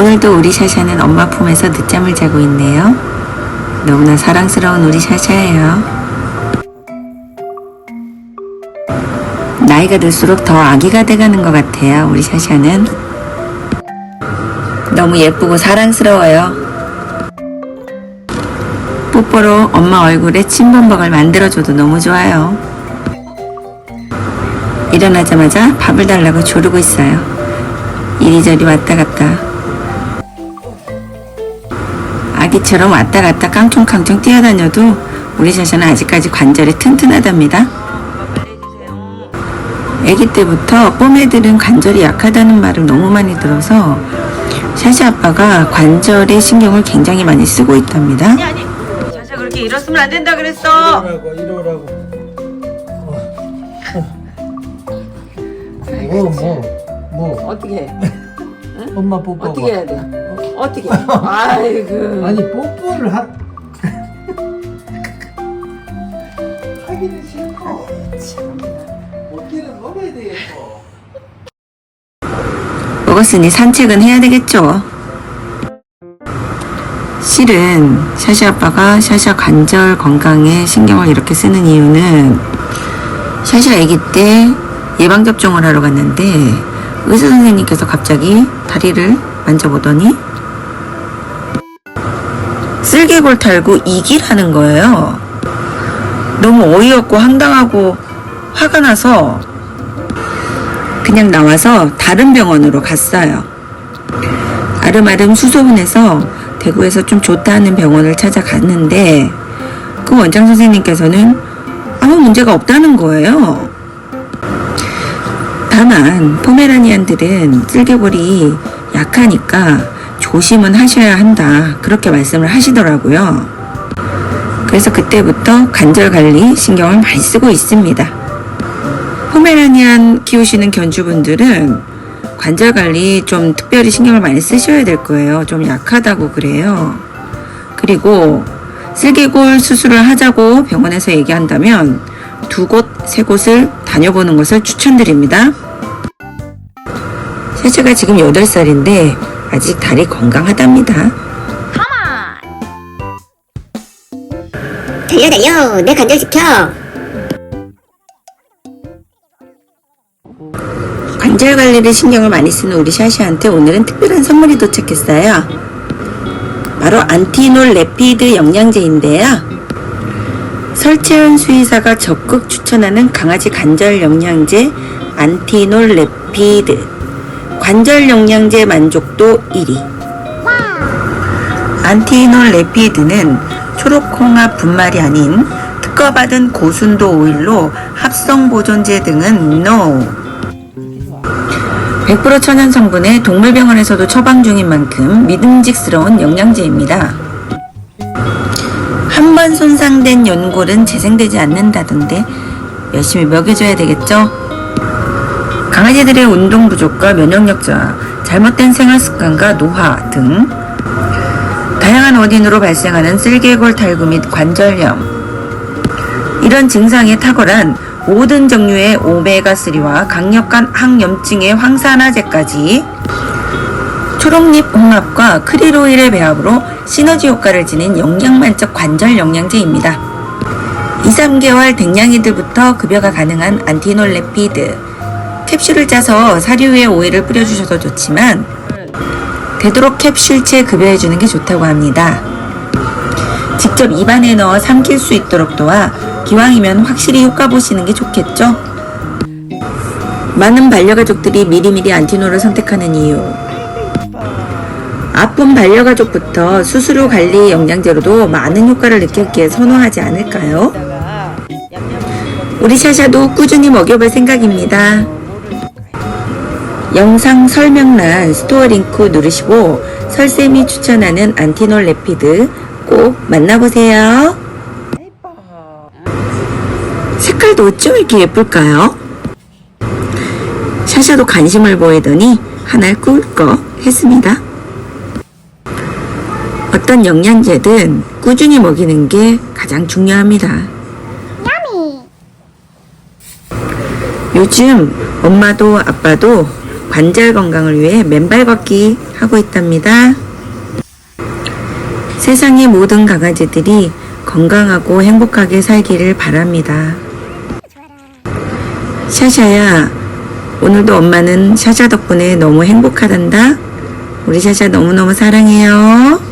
오늘도 우리 샤샤는 엄마 품에서 늦잠을 자고 있네요. 너무나 사랑스러운 우리 샤샤예요. 나이가 들수록 더 아기가 돼가는 것 같아요. 우리 샤샤는 너무 예쁘고 사랑스러워요. 뽀뽀로 엄마 얼굴에 침범벅을 만들어줘도 너무 좋아요. 일어나자마자 밥을 달라고 조르고 있어요. 이리저리 왔다 갔다. 아기처럼 왔다 갔다 깡총깡총 뛰어다녀도 우리 샤샤는 아직까지 관절이 튼튼하답니다. 아기 때부터 뽀매들은 관절이 약하다는 말을 너무 많이 들어서 샤샤 아빠가 관절에 신경을 굉장히 많이 쓰고 있답니다. 샤샤 그렇게 일었으면 안 된다 그랬어. 이러라고 이러라고 뭐뭐뭐 어떻게 해? 엄마 뽀뽀 어떻게 해야 돼? 어떻게? 아이고. 아니 뽀뽀를 하 하기는 싫고 먹기는 먹어야 되겠고 먹었으니 산책은 해야 되겠죠. 실은 샤샤 아빠가 샤샤 관절 건강에 신경을 이렇게 쓰는 이유는 샤샤 아기 때 예방접종을 하러 갔는데 의사 선생님께서 갑자기 다리를 만져보더니 쓸개골 탈구 2기라는 거예요. 너무 어이없고 황당하고 화가 나서 그냥 나와서 다른 병원으로 갔어요. 아름아름 수소문해서 대구에서 좀 좋다는 병원을 찾아갔는데 그 원장 선생님께서는 아무 문제가 없다는 거예요. 다만 포메라니안들은 쓸개골이 약하니까 조심은 하셔야 한다 그렇게 말씀을 하시더라고요. 그래서 그때부터 관절 관리 신경을 많이 쓰고 있습니다. 포메라니안 키우시는 견주분들은 관절 관리 좀 특별히 신경을 많이 쓰셔야 될 거예요. 좀 약하다고 그래요. 그리고 쓸개골 수술을 하자고 병원에서 얘기한다면 두 곳, 세 곳을 다녀보는 것을 추천드립니다. 샤샤가 지금 8살인데 아직 다리 건강하답니다. 달려 달려 내 관절 지켜 관절 관리를 신경을 많이 쓰는 우리 샤샤한테 오늘은 특별한 선물이 도착했어요. 바로 안티놀 레피드 영양제인데요. 설채은 수의사가 적극 추천하는 강아지 관절 영양제 안티놀 레피드 관절 영양제 만족도 1위. 안티놀 레피드는 초록홍합 분말이 아닌 특허받은 고순도 오일로 합성 보존제 등은 NO 100% 천연 성분의 동물병원에서도 처방 중인 만큼 믿음직스러운 영양제입니다. 한 번 손상된 연골은 재생되지 않는다던데 열심히 먹여줘야 되겠죠? 강아지들의 운동 부족과 면역력 저하, 잘못된 생활 습관과 노화 등 다양한 원인으로 발생하는 쓸개골 탈구 및 관절염 이런 증상에 탁월한 모든 종류의 오메가3와 강력한 항염증의 황산화제까지 초록잎 홍합과 크릴오일의 배합으로 시너지 효과를 지닌 영양만적 관절 영양제입니다. 2, 3개월 댕냥이들부터 급여가 가능한 안티놀 레피드 캡슐을 짜서 사료 위에 오일을 뿌려주셔도 좋지만 되도록 캡슐째 급여해주는 게 좋다고 합니다. 직접 입안에 넣어 삼킬 수 있도록 도와 기왕이면 확실히 효과 보시는 게 좋겠죠? 많은 반려가족들이 미리미리 안티노를 선택하는 이유. 아픈 반려가족부터 후 관리 영양제로도 많은 효과를 느꼈기에 선호하지 않을까요? 우리 샤샤도 꾸준히 먹여볼 생각입니다. 영상 설명란 스토어 링크 누르시고 설쌤이 추천하는 안티놀 레피드 꼭 만나보세요. 색깔도 어쩜 이렇게 예쁠까요? 샤샤도 관심을 보이더니 하나를 꿀꺽 했습니다. 어떤 영양제든 꾸준히 먹이는 게 가장 중요합니다. 요즘 엄마도 아빠도 관절 건강을 위해 맨발 걷기 하고 있답니다. 세상의 모든 강아지들이 건강하고 행복하게 살기를 바랍니다. 샤샤야, 오늘도 엄마는 샤샤 덕분에 너무 행복하단다. 우리 샤샤 너무너무 사랑해요.